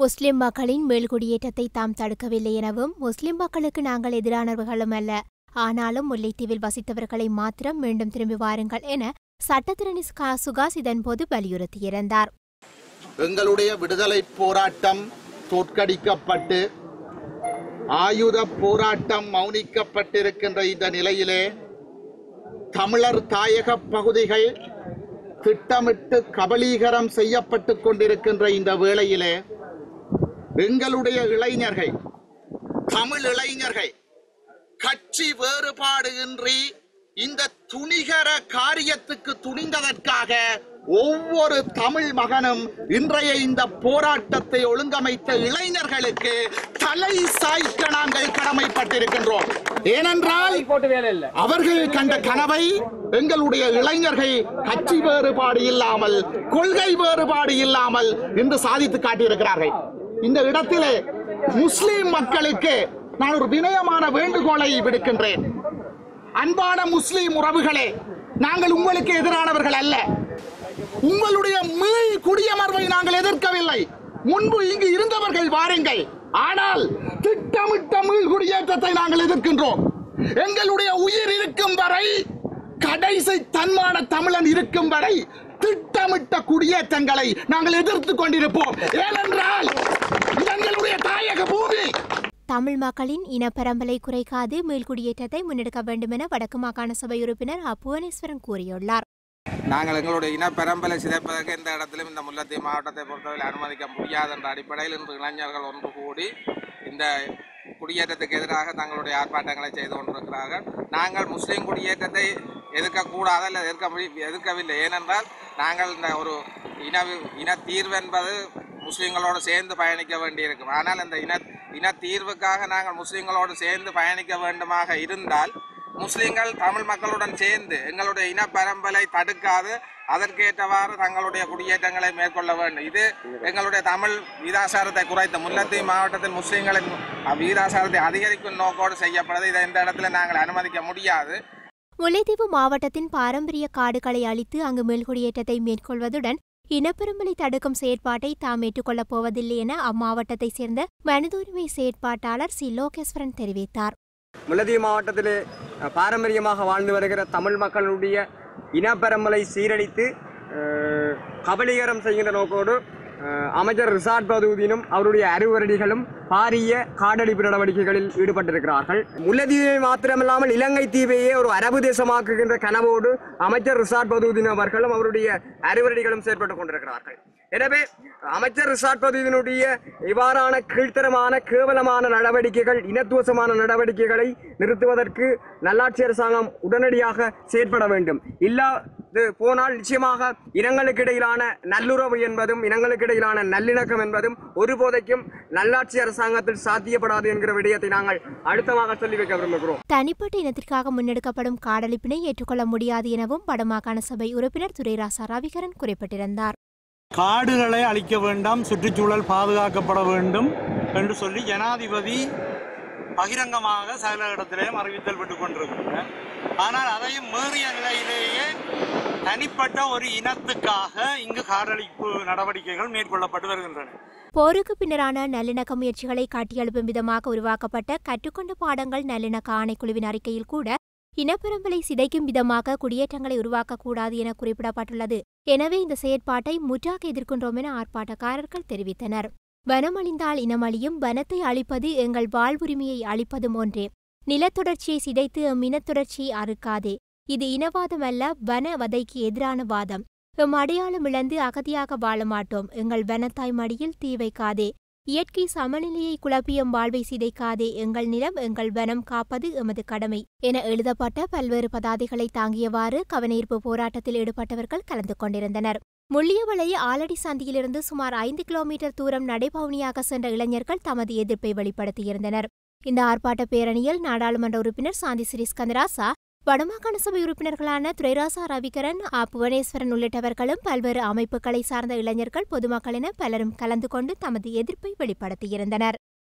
முஸ்லிம் மக்களின் மேல்குடியேற்றத்தை தாம் தடுக்கவில்லை எனவும் முஸ்லிம் மக்களுக்கு நாங்கள் எதிரானவர்களும் அல்ல. ஆனாலும் முல்லைத்தீவில் வசித்தவர்களை மாத்திரம் மீண்டும் திரும்பி வாருங்கள் என சட்டத்திரணி சுகாஸ் இதன்போது வலியுறுத்தியிருந்தார். எங்களுடைய விடுதலை போராட்டம் தோற்கடிக்கப்பட்டு ஆயுத போராட்டம் மௌனிக்கப்பட்டிருக்கின்ற இந்த நிலையிலே தமிழர் தாயக பகுதிகள் திட்டமிட்டு கபலீகரம் செய்யப்பட்டு கொண்டிருக்கின்ற இந்த வேளையிலே எங்களுடைய இளைஞர்கள் தமிழ் இளைஞர்கள் கட்சி வேறுபாடு இன்றி இந்த துணிகர காரியத்துக்கு துணிந்ததற்காக ஒவ்வொரு தமிழ் மகனும் இன்றைய இந்த போராட்டத்தை ஒழுங்கமைத்த இளைஞர்களுக்கு தலை சாய்க்க நாங்கள் கடமைப்பட்டிருக்கின்றோம். ஏனென்றால் அவர்கள் கண்ட கனவை எங்களுடைய இளைஞர்கள் கட்சி வேறுபாடு இல்லாமல் கொள்கை வேறுபாடு இல்லாமல் இன்று சாதித்து காட்டியிருக்கிறார்கள். இந்த இடத்திலே முஸ்லிம் மக்களுக்கு நான் ஒரு வினயமான வேண்டுகோளை விடுக்கின்றேன். அன்பான முஸ்லிம் உறவுகளே நாங்கள் உங்களுக்கு எதிரானவர்கள் அல்ல. உங்களுடைய மீள் குடியமர்வை நாங்கள் எதிர்க்கவில்லை. முன்பு இங்கு இருந்தவர்கள் வாருங்கள். ஆனால் திட்டமிட்ட மீள் குடியேற்றத்தை நாங்கள் எதிர்க்கின்றோம். எங்களுடைய உயிர் இருக்கும் வரை கடைசி தன்மான தமிழன் இருக்கும் வரை திட்டமிட்ட குடியேற்றங்களை நாங்கள் எதிர்த்துக் கொண்டிருப்போம். ஏனென்றால் எங்களுடைய தாயக பூமி. தமிழ் மக்களின் இனப்பரம்பலை குறைக்காது மீள்குடியேற்றத்தை முன்னெடுக்க வேண்டுமென வடக்கு மாகாண சபை உறுப்பினர் அ. புவனேஸ்வரன் கூறியுள்ளார். நாங்கள் எங்களுடைய இனப்பெரம்பலை சிதைப்பதற்கு எந்த இடத்திலும் இந்த முல்லைத்தீவு மாவட்டத்தை பொறுத்தவரை அனுமதிக்க முடியாது என்ற அடிப்படையில் இன்று இளைஞர்கள் ஒன்று கூடி இந்த குடியேற்றத்துக்கு எதிராக தங்களுடைய ஆர்ப்பாட்டங்களை செய்து கொண்டிருக்கிறார்கள். நாங்கள் முஸ்லீம் குடியேற்றத்தை எதிர்க்கக்கூடாது இல்லை எதிர்க்க எதிர்க்கவில்லை ஏனென்றால் நாங்கள் இந்த ஒரு இன இன தீர்வு என்பது முஸ்லீம்களோடு சேர்ந்து பயணிக்க வேண்டியிருக்கும். ஆனால் இந்த இன இன தீர்வுக்காக நாங்கள் முஸ்லீம்களோடு சேர்ந்து பயணிக்க வேண்டுமாக இருந்தால் முஸ்லீம்கள் தமிழ் மக்களுடன் சேர்ந்து எங்களுடைய இன தடுக்காது. அதற்கேற்றவாறு தங்களுடைய குடியேற்றங்களை மேற்கொள்ள வேண்டும். இது எங்களுடைய தமிழ் வீதாசாரத்தை குறைத்து முல்லத்தீவு மாவட்டத்தில் முஸ்லீம்களின் வீதாசாரத்தை அதிகரிக்கும் நோக்கோடு செய்யப்படுது. இதை இந்த இடத்துல நாங்கள் அனுமதிக்க முடியாது. முல்லைத்தீவு மாவட்டத்தின் பாரம்பரிய காடுகளை அழித்து அங்கு மேல்குடியேற்றத்தை மேற்கொள்வதுடன் இனப்பெருமலை தடுக்கும் செயற்பாட்டை தாம் ஏற்றுக்கொள்ளப் போவதில்லை என அம்மாவட்டத்தைச் சேர்ந்த மனித உரிமை செயற்பாட்டாளர் சி. லோகேஸ்வரன் தெரிவித்தார். முல்லைத்தீவு மாவட்டத்திலே பாரம்பரியமாக வாழ்ந்து வருகிற தமிழ் மக்களுடைய இனப்பெருமலை சீரழித்து கபலீகரம் செய்கின்ற நோக்கோடு அமைச்சர் ரிசார்ட் பதூதினும் அவருடைய அறிவுரடிகளும் பாரிய காடழிப்பு நடவடிக்கைகளில் ஈடுபட்டிருக்கிறார்கள். முல்லைத்தீவை மாத்திரமில்லாமல் இலங்கை தீவையே ஒரு அரபு தேசமாக்குகின்ற கனவோடு அமைச்சர் ரிசார்ட் பதூதின் அவர்களும் அவருடைய அறுவரடிகளும் செயற்பட்டுக் கொண்டிருக்கிறார்கள். எனவே அமைச்சர் ரிசார்ட் பதவியினுடைய இவ்வாறான கீழ்த்தரமான கேவலமான நடவடிக்கைகள் இனத்துவசமான நடவடிக்கைகளை நிறுத்துவதற்கு நல்லாட்சி அரசாங்கம் உடனடியாக செயற்பட வேண்டும். இல்லாது போனால் நிச்சயமாக இனங்களுக்கு இடையிலான நல்லுறவு என்பதும் இனங்களுக்கு இடையிலான நல்லிணக்கம் என்பதும் ஒருபோதைக்கும் நல்லாட்சி அரசாங்கத்தில் சாத்தியப்படாது என்கிற விடயத்தை நாங்கள் அழுத்தமாக சொல்லி வைக்க விரும்புகிறோம். தனிப்பட்ட இனத்திற்காக முன்னெடுக்கப்படும் காடழிப்பினை ஏற்றுக்கொள்ள முடியாது எனவும் வடமாகாண சபை உறுப்பினர் துரைராசா ரவிகரன் குறிப்பிட்டிருந்தார். காடுகளை அழிக்க வேண்டாம் சுற்றுச்சூழல் பாதுகாக்கப்பட வேண்டும் என்று சொல்லி ஜனாதிபதி பகிரங்கமாக சகல இடத்திலேயும் அறிவித்தல் விட்டுக் கொண்டிருக்கிறார் ஆனால் அதையும் மீறிய நிலையிலேயே தனிப்பட்ட ஒரு இனத்துக்காக இங்கு காடழிப்பு நடவடிக்கைகள் மேற்கொள்ளப்பட்டு வருகின்றன. போருக்கு பின்னரான நல்லிணக்க முயற்சிகளை காட்டியெழுப்பும் விதமாக உருவாக்கப்பட்ட கற்றுக்கொண்ட பாடங்கள் நல்லிணக்க ஆணைக்குழுவின் அறிக்கையில் கூட இனப்பெரும்பலை சிதைக்கும் விதமாக குடியேற்றங்களை உருவாக்கக்கூடாது என குறிப்பிடப்பட்டுள்ளது. எனவே இந்த செயற்பாட்டை முற்றாக எதிர்க்கின்றோம் என ஆர்ப்பாட்டக்காரர்கள் தெரிவித்தனர். வனமழிந்தால் இனமழியும் வனத்தை அழிப்பது எங்கள் வாழ்வுரிமையை அழிப்பதும் ஒன்றே நிலத்தொடர்ச்சியை சிதைத்து எம் இனத்தொடர்ச்சியை அறுக்காதே. இது இனவாதம் அல்ல வன வதைக்கு எதிரான வாதம். எம் அடையாளம் இழந்து அகதியாக வாழ மாட்டோம். எங்கள் வனத்தாய் மடியில் தீ வைக்காதே. இயற்கை சமநிலையை குழப்பியம் வாழ்வை சிதைக்காதே. எங்கள் நிலம் எங்கள் வனம் காப்பது எமது கடமை என எழுதப்பட்ட பல்வேறு பதாதைகளை தாங்கியவாறு கவனஈர்ப்பு போராட்டத்தில் ஈடுபட்டவர்கள் கலந்து கொண்டிருந்தனர். முள்ளியவளை ஆலடி சந்தியிலிருந்து சுமார் ஐந்து கிலோமீட்டர் தூரம் நடைபவனியாக சென்ற இளைஞர்கள் தமது எதிர்ப்பை வெளிப்படுத்தியிருந்தனர். இந்த ஆர்ப்பாட்ட பேரணியில் நாடாளுமன்ற உறுப்பினர் சாந்தி ஸ்ரீஸ்கந்தராசா வடமாகாண சபை உறுப்பினர்களான துரைராசா ரவிகரன் ஆ. புவனேஸ்வரன் உள்ளிட்டவர்களும் பல்வேறு அமைப்புகளை சார்ந்த இளைஞர்கள் பொதுமக்கள் என பலரும் கலந்து கொண்டு தமது எதிர்ப்பை வெளிப்படுத்தியிருந்தனர்.